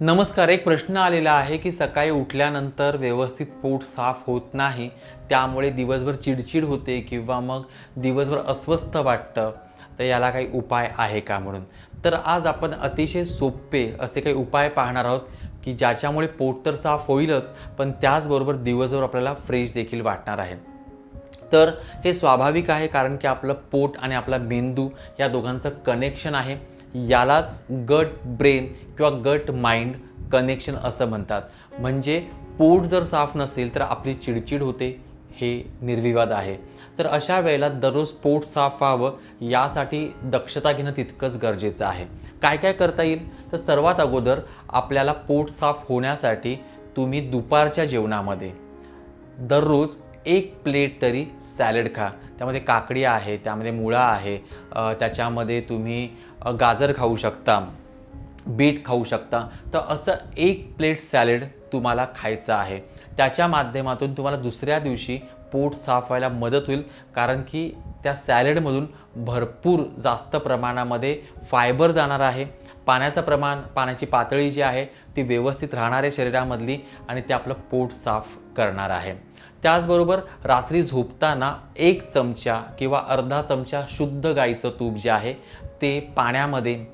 नमस्कार एक प्रश्न आलेला आहे की सकाळी उठल्यानंतर व्यवस्थित पोट साफ होत नाही त्यामुळे दिवसभर चिडचिड होते किंवा मग दिवसभर अस्वस्थ वाटतं तर याला काही उपाय आहे का म्हणून? तर आज आपण अतिशय सोपे असे काही उपाय पाहणार आहोत की ज्याच्यामुळे पोट तर साफ होईलच पण त्याचबरोबर दिवसभर आपल्याला फ्रेश देखील वाटणार आहे. तर हे स्वाभाविक आहे कारण की आपलं पोट आणि आपला मेंदू या दोघांचं कनेक्शन आहे. यालाच गट ब्रेन किंवा गट माइंड कनेक्शन असं म्हणतात. म्हणजे पोट जर साफ नसेल तर आपली चिडचिड होते हे निर्विवाद आहे. तर अशा वेळेला दररोज पोट साफ व्हावं यासाठी दक्षता घेणं तितकंच गरजेचं आहे. काय काय करता येईल? तर सर्वात अगोदर आपल्याला पोट साफ होण्यासाठी तुम्ही दुपारच्या जेवणामध्ये दररोज एक प्लेट तरी सॅलड खा. त्यामध्ये काकडी आहे त्यामध्ये मुळा आहे त्याच्यामध्ये तुम्ही गाजर खाऊ शकता बीट खाऊ शकता. तर असं एक प्लेट सॅलड तुम्हाला खायचं आहे. त्याच्या माध्यमातून तुम्हाला दुसऱ्या दिवशी पोट साफ व्हायला मदत होईल कारण की त्या सॅलडमधून भरपूर जास्त प्रमाणामध्ये फायबर जाणार आहे. पाण्याचं प्रमाण पाण्याची पातळी जी आहे ती व्यवस्थित राहणार आहे शरीरामधली आणि ते आपलं पोट साफ करणार आहे. त्याचबरोबर रात्री झोपताना एक चमचा किंवा अर्धा चमचा शुद्ध गाईचं तूप जे आहे ते पाण्यामध्ये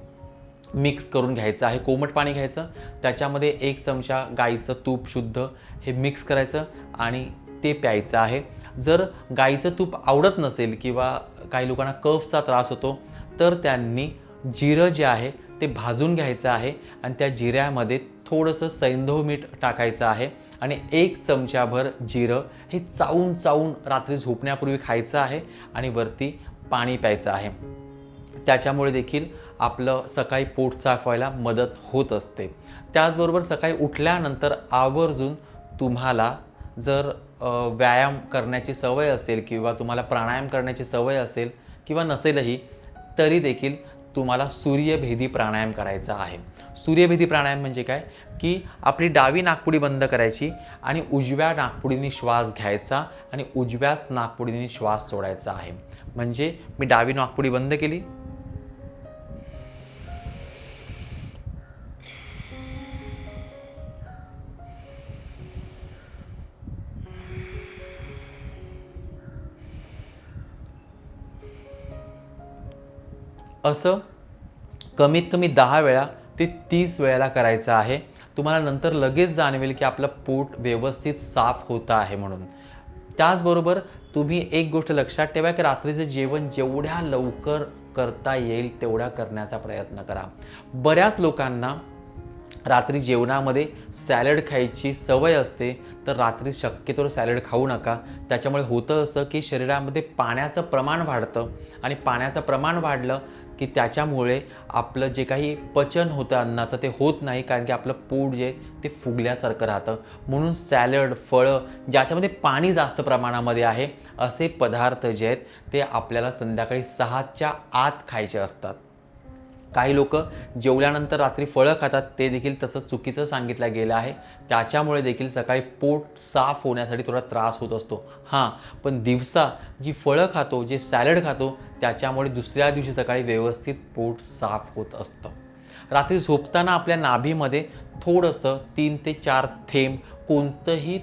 मिक्स करून घ्यायचं आहे. कोमट पाणी घ्यायचं त्याच्यामध्ये एक चमचा गाईचं तूप शुद्ध हे मिक्स करायचं आणि ते प्यायचं आहे. जर गाईचं तूप आवडत नसेल किंवा काही लोकांना कफचा त्रास होतो तर त्यांनी जिरं जे आहे ते भाजून घ्यायचं आहे आणि त्या जिऱ्यामध्ये थोडंसं सैंधव मीठ टाकायचं आहे आणि एक चमचाभर जिरं हे चावून चावून रात्री झोपण्यापूर्वी खायचं आहे आणि वरती पाणी प्यायचं आहे. त्याच्यामुळे देखील आपलं सकाळी पोट साफ व्हायला मदत होत असते. त्याचबरोबर सकाळी उठल्यानंतर आवर्जून तुम्हाला जर व्यायाम करण्याची सवय असेल किंवा तुम्हाला प्राणायाम करण्याची सवय असेल किंवा नसेलही तरी देखील तुम्हाला सूर्यभेदी प्राणायाम करायचा आहे. सूर्यभेदी प्राणायाम म्हणजे काय? की आपली डावी नाकपुडी बंद करायची आणि उजव्या नागपुडीने श्वास घ्यायचा आणि उजव्याच नागपुडीने श्वास सोडायचा आहे. म्हणजे मी डावी नाकपुडी बंद केली असं कमीत कमी दहा वेळा ते तीस वेळेला करायचं आहे. तुम्हाला नंतर लगेच जाणवेल की आपलं पोट व्यवस्थित साफ होतं आहे म्हणून. त्याचबरोबर तुम्ही एक गोष्ट लक्षात ठेवा की रात्रीचं जेवण जेवढ्या लवकर करता येईल तेवढ्या करण्याचा प्रयत्न करा. बऱ्याच लोकांना रात्री जेवणामध्ये सॅलड खायची सवय असते तर रात्री शक्यतोवर सॅलड खाऊ नका. त्याच्यामुळे होतं असं की शरीरामध्ये पाण्याचं प्रमाण वाढतं आणि पाण्याचं प्रमाण वाढलं की त्याच्यामुळे आपलं जे काही पचन होतं अन्नाचं ते होत नाही कारण की आपलं पोट जे ते फुगल्यासारखं राहतं. म्हणून सॅलड फळं ज्याच्यामध्ये पाणी जास्त प्रमाणामध्ये आहे असे पदार्थ जे आहेत ते आपल्याला संध्याकाळी सहाच्या आत खायचे असतात. काही लोक जेवल्यानंतर रात्री फळं खातात ते देखील तसं चुकीचं सांगितलं गेलं आहे. त्याच्यामुळे देखील सकाळी पोट साफ होण्यासाठी थोडा त्रास होत असतो. हां पण दिवसा जी फळं खातो जे सॅलड खातो त्याच्यामुळे दुसऱ्या दिवशी सकाळी व्यवस्थित पोट साफ होत असतं. रात्री झोपताना आपल्या नाभीमध्ये थोडंसं तीन ते चार थेंब कोणतंही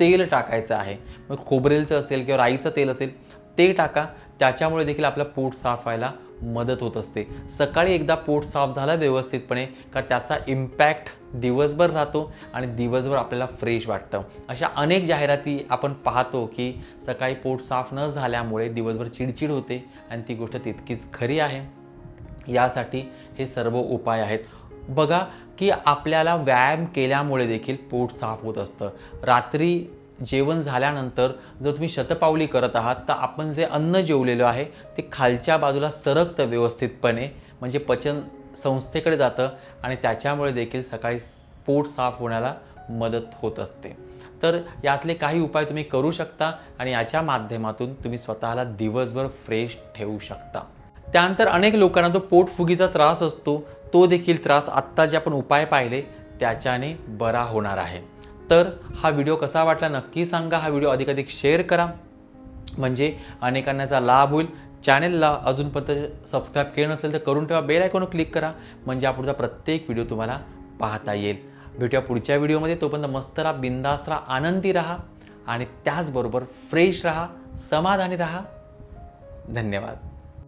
तेल टाकायचं आहे. मग खोबरेलचं असेल किंवा राईचं तेल असेल ते टाका. त्याच्यामुळे देखील आपलं पोट साफ व्हायला मदत होत असते. सकाळी एकदा पोट साफ झालं व्यवस्थितपणे का त्याचा इम्पॅक्ट दिवसभर राहतो आणि दिवसभर आपल्याला फ्रेश वाटतं. अशा अनेक जाहिराती आपण पाहतो की सकाळी पोट साफ न झाल्यामुळे दिवसभर चिडचिड होते आणि ती गोष्ट तितकीच खरी आहे. यासाठी हे सर्व उपाय आहेत. बघा की आपल्याला व्यायाम केल्यामुळे देखील पोट साफ होत असतं. रात्री जेवण झाल्यानंतर जर तुम्ही शतपावली करत आहात तर आपण जे अन्न जेवलेलं आहे ते खालच्या बाजूला सरकतं व्यवस्थितपणे. म्हणजे पचन संस्थेकडे जातं आणि त्याच्यामुळे देखील सकाळी पोट साफ होण्याला मदत होत असते. तर यातले काही उपाय तुम्ही करू शकता आणि याच्या माध्यमातून तुम्ही स्वतःला दिवसभर फ्रेश ठेवू शकता. त्यानंतर अनेक लोकांना जो पोटफुगीचा त्रास असतो. तो देखील त्रास आत्ता जे आपण उपाय पाहिले त्याच्याने बरा होणार आहे. तर हा व्हिडिओ कसा वाटला नक्की सांगा. हा व्हिडिओ अधिकाधिक शेअर करा. म्हणजे अनेकांना याचा लाभ होईल. चॅनेलला अजूनपर्यंत सबस्क्राईब केलं नसेल तर करून ठेवा. बेल आयकॉनवर क्लिक करा. म्हणजे हा पुढचा प्रत्येक व्हिडिओ तुम्हाला पाहता येईल. भेटूया पुढच्या व्हिडिओमध्ये तोपर्यंत मस्त राहा बिंदास्त राहा आनंदी राहा. आणि त्याचबरोबर फ्रेश राहा समाधानी राहा. धन्यवाद.